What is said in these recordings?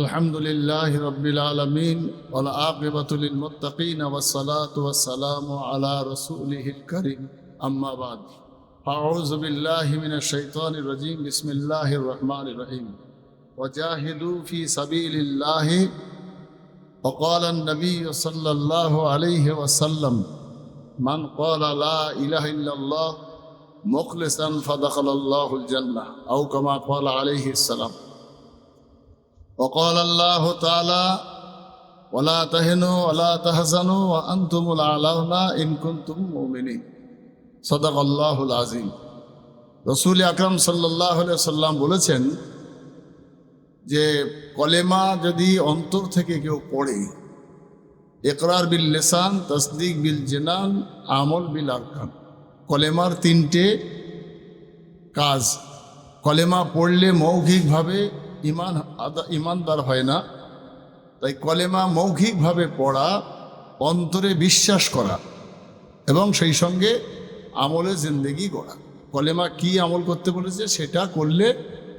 الحمد لله رب العالمين والعاقبة للمتقين والصلاة والسلام على رسوله الكريم. أما بعد أعوذ بالله من الشيطان الرجيم. بسم الله الرحمن الرحيم. وجاهدوا في سبيل الله. وقال النبي صلى الله عليه وسلم من قال لا إله إلا الله مخلصا فدخل الله الجنة. أو كما قال عليه السلام وقال الله تعالى ولا تهنوا ولا تحزنوا وأنتم الأعلون إن كنتم مؤمنين صدق الله العظيم রসুল আকরম সাল্লাহ সাল্লাম বলেছেন যে কলেমা যদি অন্তর থেকে কেউ পড়ে একরার বিল লেসান তসদিক বিল জেনান আমল বিল আরকান কলেমার তিনটে কাজ কলেমা পড়লে মৌখিকভাবে ইমান, আদা, ইমানদার হয় না। তাই কলেমা মৌখিকভাবে পড়া, অন্তরে বিশ্বাস করা এবং সেই সঙ্গে আমলে জিন্দেগি করা কলেমা কি আমল করতে বলেছে সেটা করলে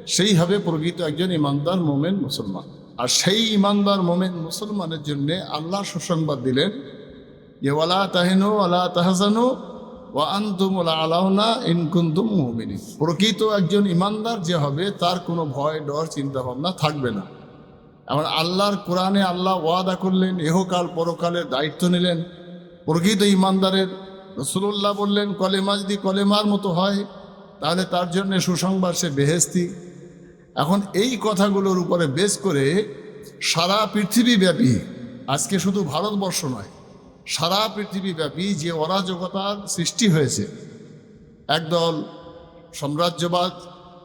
সেই হবে প্রকৃত একজন ইমানদার মোমেন মুসলমান। আর সেই ইমানদার মোমেন মুসলমানের জন্যে আল্লাহ সুসংবাদ দিলেন যে, ওয়ালা তাহিনু, ওয়ালা তাহজানু ইনকুন্তুম প্রকৃত একজন ইমানদার যে হবে, তার কোনো ভয়, ডর চিন্তা ভাবনা থাকবে না। এমন আল্লাহর কোরআনে আল্লাহ ওয়াদা করলেন এহকাল পরকালের দায়িত্ব নিলেন। প্রকৃত ইমানদারের রসুল্লাহ বললেন কলেমা যদি কলেমার মতো হয়। তাহলে তার জন্য সুসংবাদ, সে বেহেস্তি এখন এই কথাগুলোর উপরে বেশ করে সারা পৃথিবীব্যাপী, আজকে শুধু ভারতবর্ষ নয় সারা পৃথিবীব্যাপী যে অরাজকতার সৃষ্টি হয়েছে, একদল সাম্রাজ্যবাদ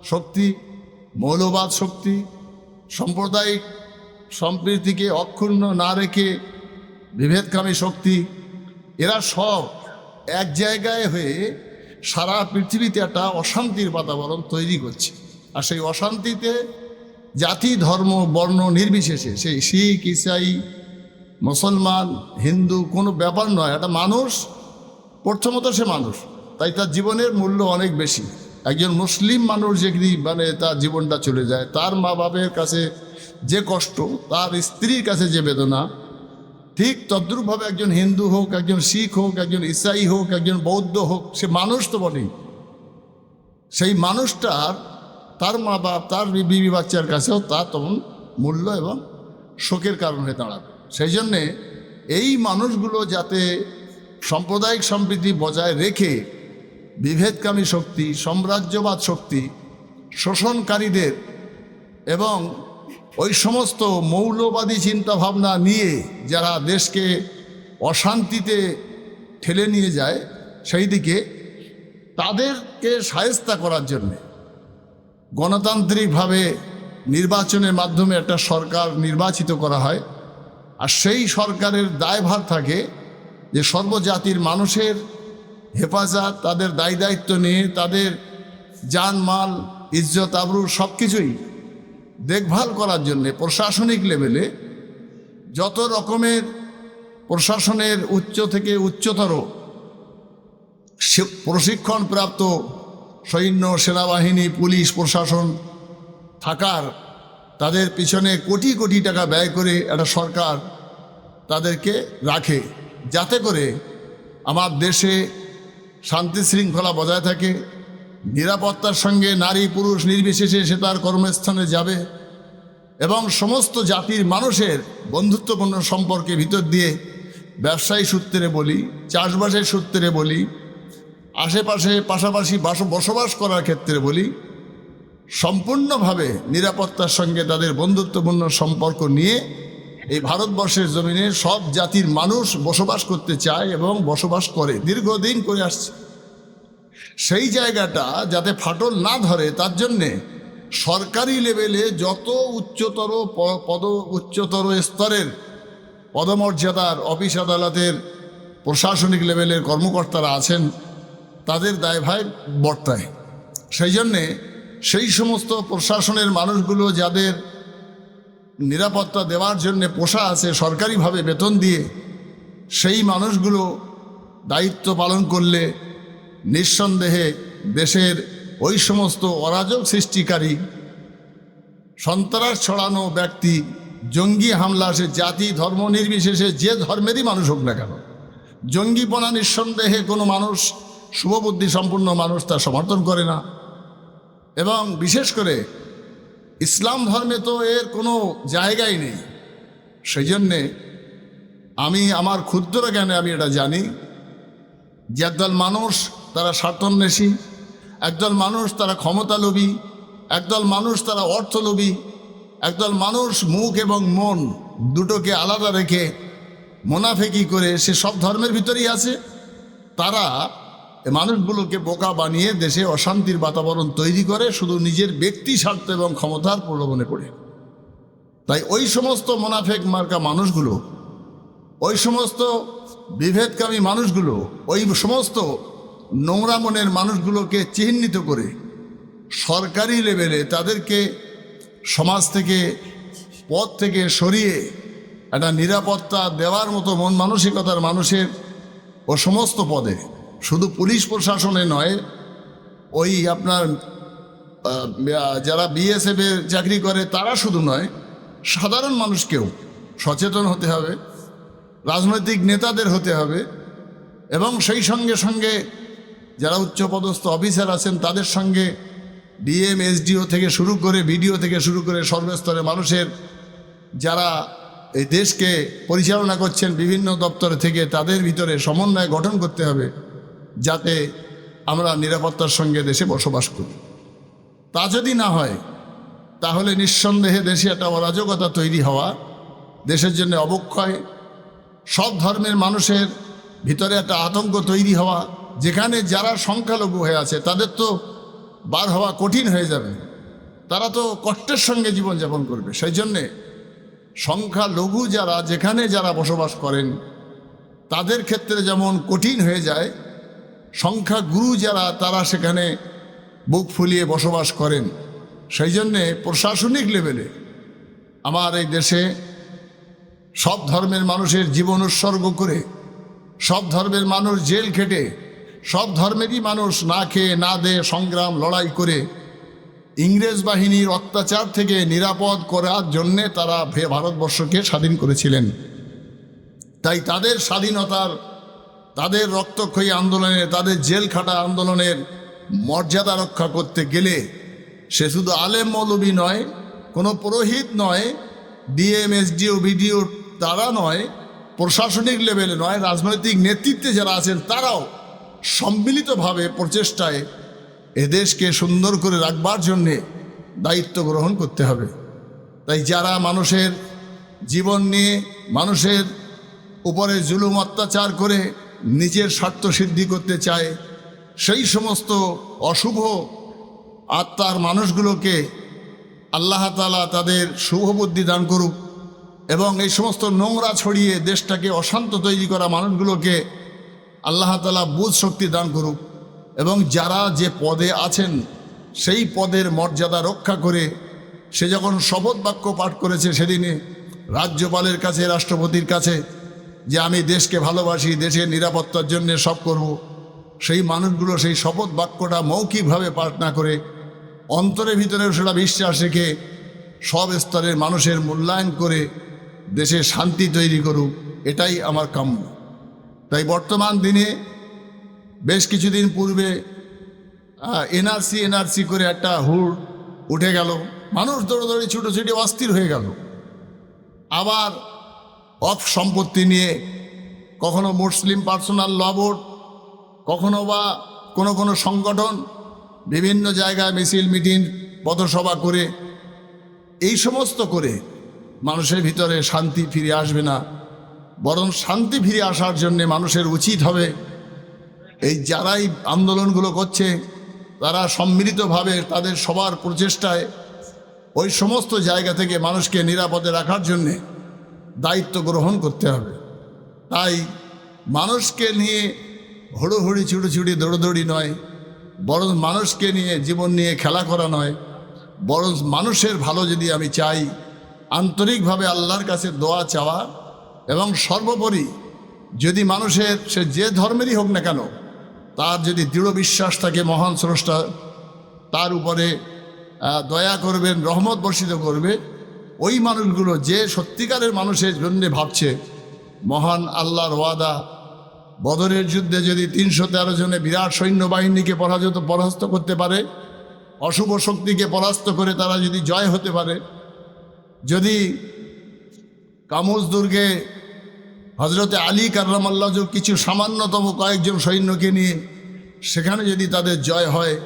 শক্তি, মৌলবাদ শক্তি, সাম্প্রদায়িক সম্প্রীতিকে অক্ষুণ্ণ না রেখে বিভেদকামী শক্তি, এরা সব এক জায়গায় হয়ে সারা পৃথিবীতে একটা অশান্তির বাতাবরণ তৈরি করছে। আর সেই অশান্তিতে জাতি, ধর্ম, বর্ণ নির্বিশেষে সেই শিখ, ইসাই মুসলমান, হিন্দু কোনো ব্যাপার নয়, একটা মানুষ, প্রথমত সে মানুষ, তাই তার জীবনের মূল্য অনেক বেশি। একজন মুসলিম মানুষ যদি মানে তার জীবনটা চলে যায়, তার মা বাপের কাছে যে কষ্ট, তার স্ত্রীর কাছে যে বেদনা, ঠিক তদ্রূপভাবে একজন হিন্দু হোক, একজন শিখ হোক, একজন ইসাই হোক, একজন বৌদ্ধ হোক, সে মানুষ তো বটেই। সেই মানুষটার, তার মা বাপ তার বিবি বাচ্চার কাছেও তার তখন মূল্য এবং শোকের কারণ হয়ে দাঁড়াবে। সেই জন্যে এই মানুষগুলো যাতে সাম্প্রদায়িক সম্প্রীতি বজায় রেখে বিভেদকামী শক্তি, সাম্রাজ্যবাদ শক্তি, শোষণকারীদের এবং ওই সমস্ত মৌলবাদী চিন্তাভাবনা নিয়ে যারা দেশকে অশান্তিতে ঠেলে নিয়ে যায় সেই দিকে তাদেরকে সায়স্তা করার জন্যে গণতান্ত্রিকভাবে নির্বাচনের মাধ্যমে একটা সরকার নির্বাচিত করা হয়। আর সেই সরকারের দায়ভার থাকে যে সর্বজাতির মানুষের হেফাজত, তাদের দায় দায়িত্ব নিয়ে, তাদের জানমাল, ইজ্জত আবরু সব কিছুই দেখভাল করার জন্যে প্রশাসনিক লেভেলে যত রকমের প্রশাসনের উচ্চ থেকে উচ্চতর প্রশিক্ষণপ্রাপ্ত সৈন্য, সেনাবাহিনী, পুলিশ, প্রশাসন থাকার তাদের পিছনে কোটি কোটি টাকা ব্যয় করে একটা সরকার তাদেরকে রাখে, যাতে করে আমার দেশে শান্তি শৃঙ্খলা বজায় থাকে, নিরাপত্তার সঙ্গে নারী পুরুষ নির্বিশেষে সে তার কর্মস্থানে যাবে এবং সমস্ত জাতির মানুষের বন্ধুত্বপূর্ণ সম্পর্কে ভিতর দিয়ে ব্যবসায়ী সূত্রে বলি, চাষবাসের সূত্রে বলি, আশেপাশে পাশাপাশি বাস বসবাস করার ক্ষেত্রে বলি সম্পূর্ণভাবে নিরাপত্তার সঙ্গে তাদের বন্ধুত্বপূর্ণ সম্পর্ক নিয়ে এই ভারতবর্ষের জমিনে সব জাতির মানুষ বসবাস করতে চায় এবং বসবাস করে, দীর্ঘদিন করে আসছে। সেই জায়গাটা যাতে ফাটল না ধরে, তার জন্যে সরকারি লেভেলে যত উচ্চতর পদ, উচ্চতর স্তরের পদমর্যাদার অফিস আদালতের প্রশাসনিক লেভেলের কর্মকর্তারা আছেন, তাদের দায়ভার বর্তায়। সেই জন্যে সেই সমস্ত প্রশাসনের মানুষগুলো যাদের নিরাপত্তা দেওয়ার জন্য পোষা আছে, সরকারিভাবে বেতন দিয়ে, সেই মানুষগুলো দায়িত্ব পালন করলে নিঃসন্দেহে দেশের ওই সমস্ত অরাজক সৃষ্টিকারী, সন্ত্রাস ছড়ানো ব্যক্তি, জঙ্গি হামলা সে জাতি, ধর্ম নির্বিশেষে যে ধর্মেরই মানুষ হোক না কেন, জঙ্গিপনা নিঃসন্দেহে কোনো মানুষ, শুভবুদ্ধি সম্পূর্ণ মানুষ তা সমর্থন করে না। এবং বিশেষ করে ইসলাম ধর্মে তো এর কোনো জায়গাই নেই। সেই জন্যে আমি আমার ক্ষুদ্র জ্ঞানে আমি এটা জানি যে একদল মানুষ তারা স্বার্থন্বেষী, একদল মানুষ তারা ক্ষমতালোভী, একদল মানুষ তারা অর্থলোভী, একদল মানুষ মুখ এবং মন দুটোকে আলাদা রেখে মোনাফেকি করে সে সব ধর্মের ভিতরেই আছে। তারা মানুষগুলোকে বোকা বানিয়ে দেশে অশান্তির বাতাবরণ তৈরি করে শুধু নিজের ব্যক্তি স্বার্থ এবং ক্ষমতার প্রলোভনে পড়ে। তাই ওই সমস্ত মোনাফেক মার্কা মানুষগুলো, ওই সমস্ত বিভেদকামী মানুষগুলো, ওই সমস্ত নোংরা মনের মানুষগুলোকে চিহ্নিত করে সরকারি লেভেলে তাদেরকে সমাজ থেকে, পথ থেকে সরিয়ে একটা নিরাপত্তা দেওয়ার মতো মন মানসিকতার মানুষের ও সমস্ত পদে শুধু পুলিশ প্রশাসনে নয়, ওই আপনার যারা বিএসএফ চাকরি করে তারা শুধু নয়, সাধারণ মানুষকেও সচেতন হতে হবে, রাজনৈতিক নেতাদের হতে হবে এবং সেই সঙ্গে সঙ্গে যারা উচ্চপদস্থ অফিসার আছেন তাদের সঙ্গে ডিএম এসডিও থেকে শুরু করে বিডিও থেকে শুরু করে সর্বস্তরে মানুষের যারা এই দেশকে পরিচালনা করছেন বিভিন্ন দপ্তর থেকে তাদের ভিতরে সমন্বয় গঠন করতে হবে। যাতে আমরা নিরাপত্তার সঙ্গে দেশে বসবাস করি। তা যদি না হয়, তাহলে নিঃসন্দেহে দেশে একটা অরাজকতা তৈরি হওয়া, দেশের জন্য অবক্ষয়, সব ধর্মের মানুষের ভিতরে একটা আতঙ্ক তৈরি হওয়া, যেখানে যারা সংখ্যালঘু হয়ে আছে, তাদের তো বার হওয়া কঠিন হয়ে যাবে। তারা তো কষ্টের সঙ্গে জীবনযাপন করবে। সেই জন্যে সংখ্যালঘু যারা, যেখানে যারা বসবাস করেন, তাদের ক্ষেত্রে যেমন কঠিন হয়ে যায় সংখ্যাগুরু যারা, তারা সেখানে বুক ফুলিয়ে বসবাস করেন। সেই জন্যে প্রশাসনিক লেভেলে আমার এই দেশে সব ধর্মের মানুষের জীবন উৎসর্গ করে, সব ধর্মের মানুষ জেল খেটে, সব ধর্মেরই মানুষ না খেয়ে, না দে সংগ্রাম, লড়াই করে ইংরেজ বাহিনীর অত্যাচার থেকে নিরাপদ করার জন্যে তারা ভারতবর্ষকে স্বাধীন করেছিলেন। তাই তাদের স্বাধীনতার তাদের রক্তক্ষয়ী আন্দোলনে, তাদের জেল খাটা আন্দোলনের মর্যাদা রক্ষা করতে গেলে সে শুধু আলেম মৌলবী নয়, কোনো পুরোহিত নয় ডিএম এসডিও বিডিও তারা নয়, প্রশাসনিক লেভেলে নয়, রাজনৈতিক নেতৃত্বে যারা আছেন তারাও সম্মিলিতভাবে প্রচেষ্টায় এদেশকে সুন্দর করে রাখবার জন্যে দায়িত্ব গ্রহণ করতে হবে। তাই যারা মানুষের জীবন নিয়ে, মানুষের উপরে জুলুম অত্যাচার করে নিজের স্বার্থ সিদ্ধি করতে চায়, সেই সমস্ত অশুভ আত্মার মানুষগুলোকে আল্লাহ তালা তাদের শুভ বুদ্ধি দান করুক এবং এই সমস্ত নোংরা ছড়িয়ে দেশটাকে অশান্ত তৈরি করা মানুষগুলোকে আল্লাহ তালা বুধ শক্তি দান করুক এবং যারা যে পদে আছেন, সেই পদের মর্যাদা রক্ষা করে সে যখন শপথ বাক্য পাঠ করেছে সেদিনে রাজ্যপালের কাছে, রাষ্ট্রপতির কাছে যে আমি দেশকে ভালোবাসি, দেশের নিরাপত্তার জন্য সব করব। সেই মানুষগুলো সেই শপথ বাক্যটা মৌখিকভাবে পাঠ না করে অন্তরের ভিতরেও সেটা বিশ্বাস রেখে সব স্তরের মানুষের মূল্যায়ন করে দেশে শান্তি তৈরি করুক, এটাই আমার কাম্য। তাই বর্তমান দিনে বেশ কিছুদিন পূর্বে এনআরসি এনআরসি করে একটা হুড় উঠে গেল। মানুষ দৌড়দৌড়ি, ছুটোছুটি অস্থির হয়ে গেল। আবার অফ সম্পত্তি নিয়ে কখনো মুসলিম পার্সোনাল ল বোর্ড, কখনো বা কোনো কোনো সংগঠন বিভিন্ন জায়গায় মিছিল, মিটিং, পথসভা করে, এই সমস্ত করে মানুষের ভিতরে শান্তি ফিরে আসবে না। বরং শান্তি ফিরে আসার জন্যে মানুষের উচিত হবে এই যারাই আন্দোলনগুলো করছে, তারা সম্মিলিতভাবে তাদের সবার প্রচেষ্টায় ওই সমস্ত জায়গা থেকে মানুষকে নিরাপদে রাখার জন্যে দায়িত্ব গ্রহণ করতে হবে। তাই মানুষকে নিয়ে হুড়োহুড়ি ছুটোছুটি দৌড়দৌড়ি নয়। বরং মানুষকে নিয়ে জীবন নিয়ে খেলা করা নয়। বরং মানুষের ভালো যদি আমি চাই, আন্তরিকভাবে আল্লাহর কাছে দোয়া চাওয়া এবং সর্বোপরি যদি মানুষের, সে যে ধর্মেরই হোক না কেন, তার যদি দৃঢ় বিশ্বাস থাকে, মহান স্রষ্টা, তার উপরে দয়া করবেন, রহমত বর্ষিত করবে ওই মানুষগুলো যে সত্যিকারের মানুষের জন্য ভাবছে, মহান আল্লাহর ওয়াদা, বদরের যুদ্ধে যদি তিনশো তেরো জনে বিরাট সৈন্যবাহিনীকে পরাজিত, পরাস্ত করতে পারে, অশুভ শক্তিকে পরাস্ত করে তারা যদি জয় হতে পারে, যদি কামুজ দুর্গে হজরতে আলী কার্রামাল্লাহ কিছু সামান্যতম কয়েকজন সৈন্যকে নিয়ে সেখানে যদি তাদের জয় হয়,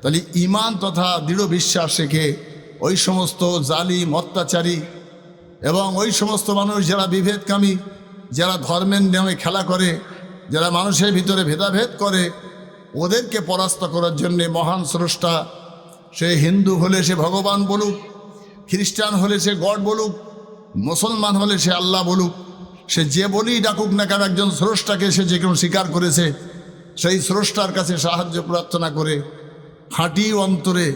তাহলে ইমান তথা দৃঢ় বিশ্বাস রেখে ওই সমস্ত জালিম, অত্যাচারী এবং ওই সমস্ত মানুষ যারা বিভেদকামী, যারা ধর্মের নামে খেলা করে, যারা মানুষের ভিতরে ভেদাভেদ করে, ওদেরকে পরাস্ত করার জন্যে মহান স্রষ্টা সে হিন্দু হলে সে ভগবান বলুক, খ্রিস্টান হলে সে গড বলুক, মুসলমান হলে সে আল্লাহ বলুক, সে যে বলেই ডাকুক না কেন একজন স্রষ্টাকে সে যে কোনো স্বীকার করেছে, সেই স্রষ্টার কাছে সাহায্য প্রার্থনা করে খাঁটি অন্তরে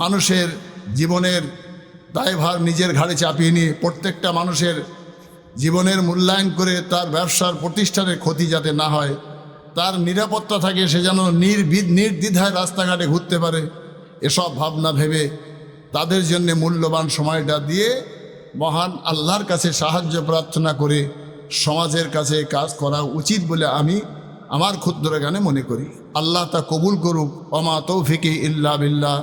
মানুষের জীবনের দায়ভার নিজের ঘাড়ে চাপিয়ে নিয়ে প্রত্যেকটা মানুষের জীবনের মূল্যায়ন করে তার ব্যবসার প্রতিষ্ঠানের ক্ষতি যাতে না হয়, তার নিরাপত্তা থাকে, সে যেন নির্বিদ নির্দ্বিধায় রাস্তাঘাটে ঘুরতে পারে, এসব ভাবনা ভেবে তাদের জন্য মূল্যবান সময়টা দিয়ে মহান আল্লাহর কাছে সাহায্য প্রার্থনা করে সমাজের কাছে কাজ করা উচিত বলে আমি আমার ক্ষুদ্র গানে মনে করি। আল্লাহ তা কবুল করুক। অমা তৌফিকে ইল্লা বিল্লাহ।